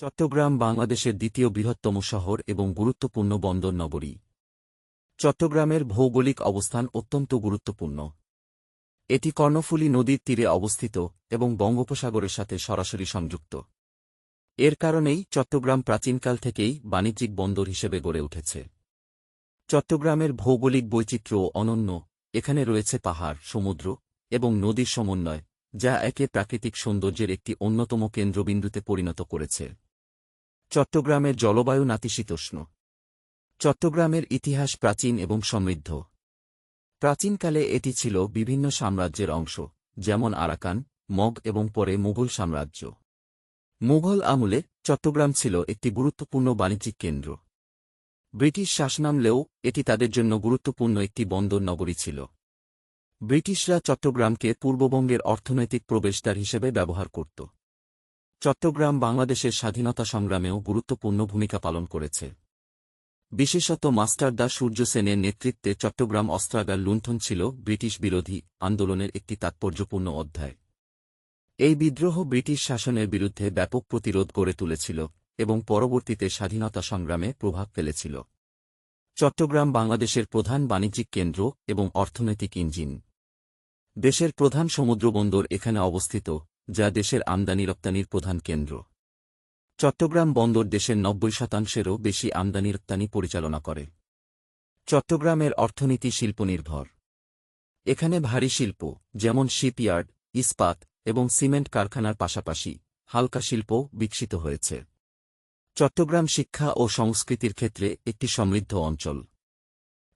চট্টগ্রাম বাংলাদেশের দ্বিতীয় বৃহত্তম শহর এবং গুরুত্বপূর্ণ বন্দর নগরী। চট্টগ্রামের ভৌগোলিক অবস্থান অত্যন্ত গুরুত্বপূর্ণ। এটি কর্ণফুলী নদীর তীরে অবস্থিত এবং বঙ্গোপসাগরের সাথে সরাসরি সংযুক্ত। এর কারণেই চট্টগ্রাম প্রাচীনকাল থেকেই বাণিজ্যিক বন্দর হিসেবে গড়ে উঠেছে। চট্টগ্রামের ভৌগোলিক বৈচিত্র্য অনন্য। এখানে রয়েছে পাহাড়, সমুদ্র এবং নদীর সমন্বয়, যা একে প্রাকৃতিক সৌন্দর্যের একটি অন্যতম কেন্দ্রবিন্দুতে পরিণত করেছে। চট্টগ্রামের জলবায়ু নাতিশীতোষ্ণ। চট্টগ্রামের ইতিহাস প্রাচীন এবং সমৃদ্ধ। প্রাচীনকালে এটি ছিল বিভিন্ন সাম্রাজ্যের অংশ, যেমন আরাকান, মগ এবং পরে মুঘল সাম্রাজ্য। মুঘল আমলে চট্টগ্রাম ছিল একটি গুরুত্বপূর্ণ বাণিজ্যিক কেন্দ্র। ব্রিটিশ শাসনামলেও এটি তাদের জন্য গুরুত্বপূর্ণ একটি বন্দর নগরী ছিল। ব্রিটিশরা চট্টগ্রামকে পূর্ববঙ্গের অর্থনৈতিক প্রবেশদ্বার হিসেবে ব্যবহার করত। চট্টগ্রাম বাংলাদেশের স্বাধীনতা সংগ্রামেও গুরুত্বপূর্ণ ভূমিকা পালন করেছে। বিশেষত মাস্টারদা সূর্য সেনের নেতৃত্বে চট্টগ্রাম অস্ত্রাগার লুণ্ঠন ছিল ব্রিটিশ বিরোধী আন্দোলনের একটি তাৎপর্যপূর্ণ অধ্যায়। এই বিদ্রোহ ব্রিটিশ শাসনের বিরুদ্ধে ব্যাপক প্রতিরোধ গড়ে তুলেছিল এবং পরবর্তীতে স্বাধীনতা সংগ্রামে প্রভাব ফেলেছিল। চট্টগ্রাম বাংলাদেশের প্রধান বাণিজ্যিক কেন্দ্র এবং অর্থনৈতিক ইঞ্জিন। দেশের প্রধান সমুদ্রবন্দর এখানে অবস্থিত যা দেশের আমদানি রপ্তানির প্রধান কেন্দ্র। চট্টগ্রাম বন্দর দেশের নব্বই শতাংশেরও বেশি আমদানি রপ্তানি পরিচালনা করে। চট্টগ্রামের অর্থনীতি শিল্পনির্ভর। এখানে ভারী শিল্প, যেমন শিপইয়ার্ড, ইস্পাত এবং সিমেন্ট কারখানার পাশাপাশি হালকা শিল্প বিকশিত হয়েছে। চট্টগ্রাম শিক্ষা ও সংস্কৃতির ক্ষেত্রে একটি সমৃদ্ধ অঞ্চল।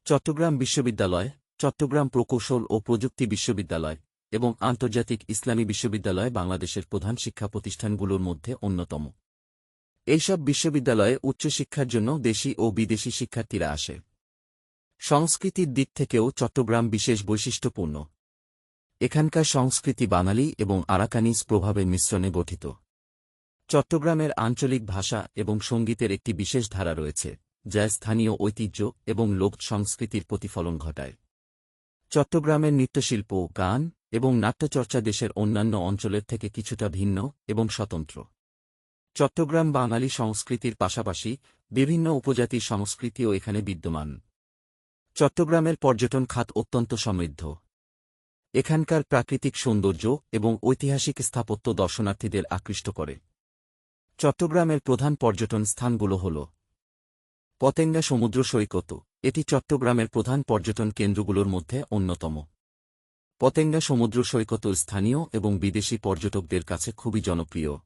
চট্টগ্রাম বিশ্ববিদ্যালয়, চট্টগ্রাম প্রকৌশল ও প্রযুক্তি বিশ্ববিদ্যালয় এবং আন্তর্জাতিক ইসলামী বিশ্ববিদ্যালয় বাংলাদেশের প্রধান শিক্ষা প্রতিষ্ঠানগুলোর মধ্যে অন্যতম। এইসব বিশ্ববিদ্যালয়ে উচ্চশিক্ষার জন্য দেশি ও বিদেশি শিক্ষার্থীরা আসে। সংস্কৃতির দিক থেকেও চট্টগ্রাম বিশেষ বৈশিষ্ট্যপূর্ণ। এখানকার সংস্কৃতি বাঙালি এবং আরাকানিজ প্রভাবের মিশ্রণে গঠিত। চট্টগ্রামের আঞ্চলিক ভাষা এবং সঙ্গীতের একটি বিশেষ ধারা রয়েছে, যা স্থানীয় ঐতিহ্য এবং লোক সংস্কৃতির প্রতিফলন ঘটায়। চট্টগ্রামের নৃত্যশিল্প গান এবং নাট্যচর্চা দেশের অন্যান্য অঞ্চলের থেকে কিছুটা ভিন্ন এবং স্বতন্ত্র। চট্টগ্রাম বাঙালি সংস্কৃতির পাশাপাশি বিভিন্ন উপজাতির সংস্কৃতিও এখানে বিদ্যমান। চট্টগ্রামের পর্যটন খাত অত্যন্ত সমৃদ্ধ। এখানকার প্রাকৃতিক সৌন্দর্য এবং ঐতিহাসিক স্থাপত্য দর্শনার্থীদের আকৃষ্ট করে। চট্টগ্রামের প্রধান পর্যটন স্থানগুলো হল পতেঙ্গা সমুদ্র সৈকত এটি চট্টগ্রামের প্রধান পর্যটন কেন্দ্রগুলোর মধ্যে অন্যতম। পতেঙ্গা সমুদ্র সৈকত স্থানীয় এবং বিদেশি পর্যটকদের কাছে খুবই জনপ্রিয়।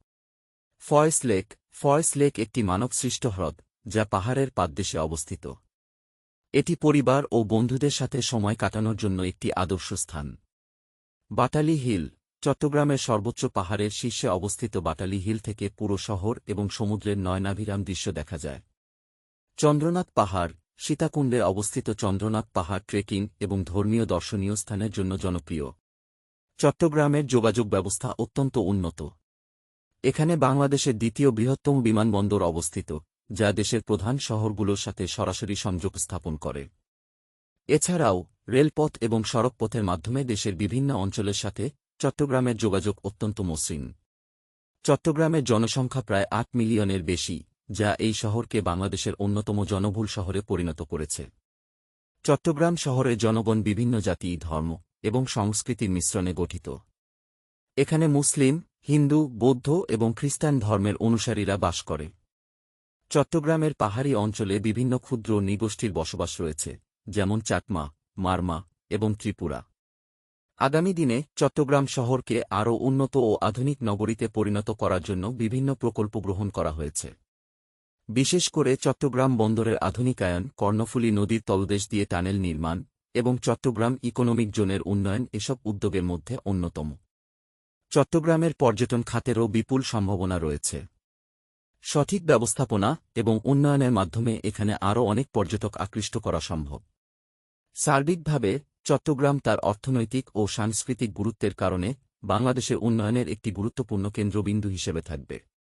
ফয়েস লেক ফয়েস লেক একটি মানবসৃষ্ট হ্রদ, যা পাহাড়ের পাদদেশে অবস্থিত। এটি পরিবার ও বন্ধুদের সাথে সময় কাটানোর জন্য একটি আদর্শ স্থান। বাটালি হিল, চট্টগ্রামের সর্বোচ্চ পাহাড়ের শীর্ষে অবস্থিত বাটালি হিল থেকে পুরো শহর এবং সমুদ্রের নয়নাভিরাম দৃশ্য দেখা যায়। চন্দ্রনাথ পাহাড় সীতাকুণ্ডে অবস্থিত চন্দ্রনাথ পাহাড় ট্রেকিং এবং ধর্মীয় দর্শনীয় স্থানের জন্য জনপ্রিয়। চট্টগ্রামের যোগাযোগ ব্যবস্থা অত্যন্ত উন্নত। এখানে বাংলাদেশের দ্বিতীয় বৃহত্তম বিমানবন্দর অবস্থিত, যা দেশের প্রধান শহরগুলোর সাথে সরাসরি সংযোগ স্থাপন করে। এছাড়াও, রেলপথ এবং সড়কপথের মাধ্যমে দেশের বিভিন্ন অঞ্চলের সাথে চট্টগ্রামের যোগাযোগ অত্যন্ত মসৃণ। চট্টগ্রামের জনসংখ্যা প্রায় আট মিলিয়নের বেশি। যা এই শহরকে বাংলাদেশের অন্যতম জনবহুল শহরে পরিণত করেছে। চট্টগ্রাম শহরের জনগণ বিভিন্ন জাতি, ধর্ম এবং সংস্কৃতির মিশ্রণে গঠিত। এখানে মুসলিম, হিন্দু, বৌদ্ধ এবং খ্রিস্টান ধর্মের অনুসারীরা বাস করে। চট্টগ্রামের পাহাড়ি অঞ্চলে বিভিন্ন ক্ষুদ্র নিগোষ্ঠীর বসবাস রয়েছে, যেমন চাকমা, মারমা এবং ত্রিপুরা। আগামী দিনে চট্টগ্রাম শহরকে আরও উন্নত ও আধুনিক নগরীতে পরিণত করার জন্য বিভিন্ন প্রকল্প গ্রহণ করা হয়েছে। বিশেষ করে চট্টগ্রাম বন্দরের আধুনিকায়ন, কর্ণফুলী নদীর তলদেশ দিয়ে টানেল নির্মাণ এবং চট্টগ্রাম ইকোনমিক জোনের উন্নয়ন এসব উদ্যোগের মধ্যে অন্যতম। চট্টগ্রামের পর্যটন খাতেরও বিপুল সম্ভাবনা রয়েছে। সঠিক ব্যবস্থাপনা এবং উন্নয়নের মাধ্যমে এখানে আরও অনেক পর্যটক আকৃষ্ট করা সম্ভব। সার্বিকভাবে, চট্টগ্রাম তার অর্থনৈতিক ও সাংস্কৃতিক গুরুত্বের কারণে বাংলাদেশের উন্নয়নের একটি গুরুত্বপূর্ণ কেন্দ্রবিন্দু হিসেবে থাকবে।